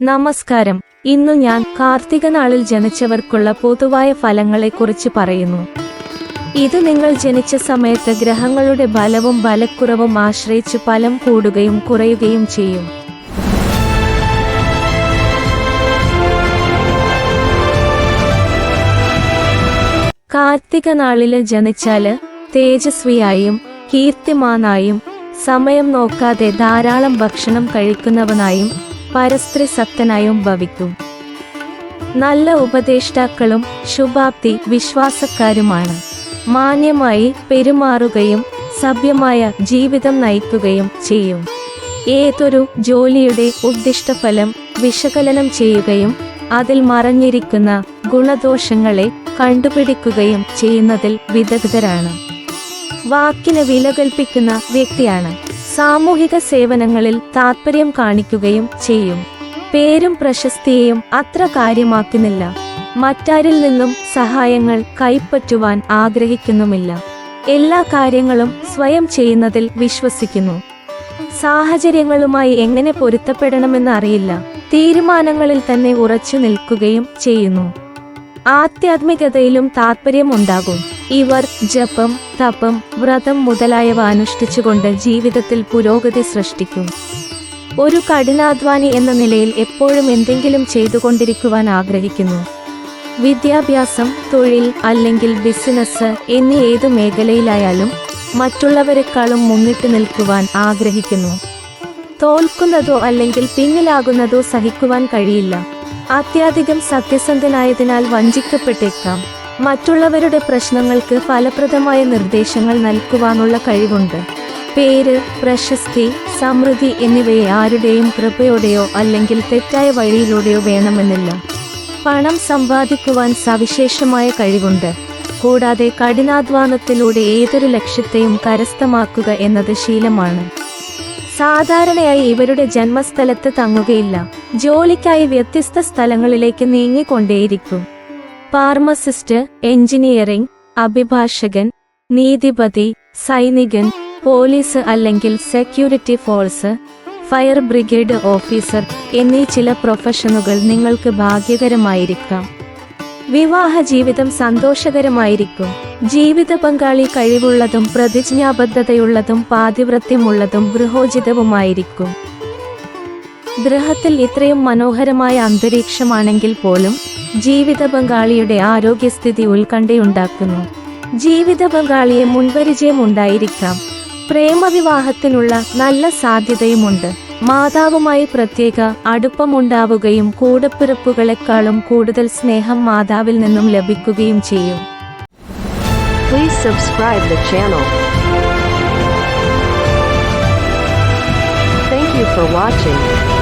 നമസ്കാരം. ഇന്നു ഞാൻ കാർത്തിക നാളിൽ ജനിച്ചവർക്കുള്ള പൊതുവായ ഫലങ്ങളെ കുറിച്ച് പറയുന്നു. ഇത് നിങ്ങൾ ജനിച്ച സമയത്ത് ഗ്രഹങ്ങളുടെ ബലവും ബലക്കുറവും ആശ്രയിച്ച് ഫലം കൂടുകയും കുറയുകയും ചെയ്യും. കാർത്തിക നാളിൽ ജനിച്ചാൽ തേജസ്വിയായും കീർത്തിമാനായും സമയം നോക്കാതെ ധാരാളം ഭക്ഷണം കഴിക്കുന്നവനായും പരസ്ത്രീ സക്തനായും ഭവിക്കും. നല്ല ഉപദേഷ്ടാക്കളും ശുഭാപ്തി വിശ്വാസക്കാരുമാണ്. മാന്യമായി പെരുമാറുകയും സഭ്യമായ ജീവിതം നയിക്കുകയും ചെയ്യും. ഏതൊരു ജോലിയുടെ ഉദ്ദിഷ്ടഫലം വിശകലനം ചെയ്യുകയും അതിൽ മറഞ്ഞിരിക്കുന്ന ഗുണദോഷങ്ങളെ കണ്ടുപിടിക്കുകയും ചെയ്യുന്നതിൽ വിദഗ്ധരാണ്. വാക്കിന് വില കൽപ്പിക്കുന്ന വ്യക്തിയാണ്. സാമൂഹിക സേവനങ്ങളിൽ താത്പര്യം കാണിക്കുകയും ചെയ്യും. പേരും പ്രശസ്തിയെയും അത്ര കാര്യമാക്കുന്നില്ല. മറ്റാരിൽ നിന്നും സഹായങ്ങൾ കൈപ്പറ്റുവാൻ ആഗ്രഹിക്കുന്നുമില്ല. എല്ലാ കാര്യങ്ങളും സ്വയം ചെയ്യുന്നതിൽ വിശ്വസിക്കുന്നു. സാഹചര്യങ്ങളുമായി എങ്ങനെ പൊരുത്തപ്പെടണമെന്ന് അറിയില്ല. തീരുമാനങ്ങളിൽ തന്നെ ഉറച്ചു നിൽക്കുകയും ചെയ്യുന്നു. ആധ്യാത്മികതയിലും താത്പര്യമുണ്ടാകും. ഇവർ ജപം തപം വ്രതം മുതലായവ അനുഷ്ഠിച്ചുകൊണ്ട് ജീവിതത്തിൽ പുരോഗതി സൃഷ്ടിക്കും. ഒരു കഠിനാധ്വാനി എന്ന നിലയിൽ എപ്പോഴും എന്തെങ്കിലും ചെയ്തുകൊണ്ടിരിക്കുവാൻ ആഗ്രഹിക്കുന്നു. വിദ്യാഭ്യാസം തൊഴിൽ അല്ലെങ്കിൽ ബിസിനസ് എന്നീ ഏതു മേഖലയിലായാലും മറ്റുള്ളവരെക്കാളും മുന്നിട്ട് നിൽക്കുവാൻ ആഗ്രഹിക്കുന്നു. തോൽക്കുന്നതോ അല്ലെങ്കിൽ പിന്നിലാകുന്നതോ സഹിക്കുവാൻ കഴിയില്ല. അത്യാധികം സത്യസന്ധനായതിനാൽ വഞ്ചിക്കപ്പെട്ടേക്കാം. മറ്റുള്ളവരുടെ പ്രശ്നങ്ങൾക്ക് ഫലപ്രദമായ നിർദ്ദേശങ്ങൾ നൽകുവാനുള്ള കഴിവുണ്ട്. പേര് പ്രശസ്തി സമൃദ്ധി എന്നിവയെ ആരുടെയും കൃപയോടെയോ അല്ലെങ്കിൽ തെറ്റായ വഴിയിലൂടെയോ വേണമെന്നില്ല. പണം സമ്പാദിക്കുവാൻ സവിശേഷമായ കഴിവുണ്ട്. കൂടാതെ കഠിനാധ്വാനത്തിലൂടെ ഏതൊരു ലക്ഷ്യത്തെയും കരസ്ഥമാക്കുക എന്നത് ശീലമാണ്. സാധാരണയായി ഇവരുടെ ജന്മസ്ഥലത്ത് തങ്ങുകയില്ല. ജോലിക്കായി വ്യത്യസ്ത സ്ഥലങ്ങളിലേക്ക് നീങ്ങിക്കൊണ്ടേയിരിക്കും. ഫാർമസിസ്റ്റ് എഞ്ചിനീയറിംഗ് അഭിഭാഷകൻ നീതിപതി സൈനികൻ പോലീസ് അല്ലെങ്കിൽ security force fire brigade officer എന്നീ ചില പ്രൊഫഷനുകൾ നിങ്ങൾക്ക് ഭാഗ്യകരമായിരിക്കാം. വിവാഹ ജീവിതം സന്തോഷകരമായിരിക്കും. ജീവിത പങ്കാളി കഴിവുള്ളതും പ്രതിജ്ഞാബദ്ധതയുള്ളതും പാതിവ്രത്യമുള്ളതും ഗൃഹോചിതവുമായിരിക്കും. ഗൃഹത്തിൽ ഇത്രയും മനോഹരമായ അന്തരീക്ഷമാണെങ്കിൽ പോലും ജീവിത പങ്കാളിയുടെ ആരോഗ്യസ്ഥിതി ഉത്കണ്ഠയുണ്ടാക്കുന്നു ജീവിത പങ്കാളിയെ മുൻപരിചയം ഉണ്ടായിരിക്കാം പ്രേമവിവാഹത്തിനുള്ള നല്ല സാധ്യതയുമുണ്ട് മാതാവുമായി പ്രത്യേക അടുപ്പമുണ്ടാവുകയും കൂടപ്പിറപ്പുകളെക്കാളും കൂടുതൽ സ്നേഹം മാതാവിൽ നിന്നും ലഭിക്കുകയും ചെയ്യും Please subscribe the channel. Thank you for watching.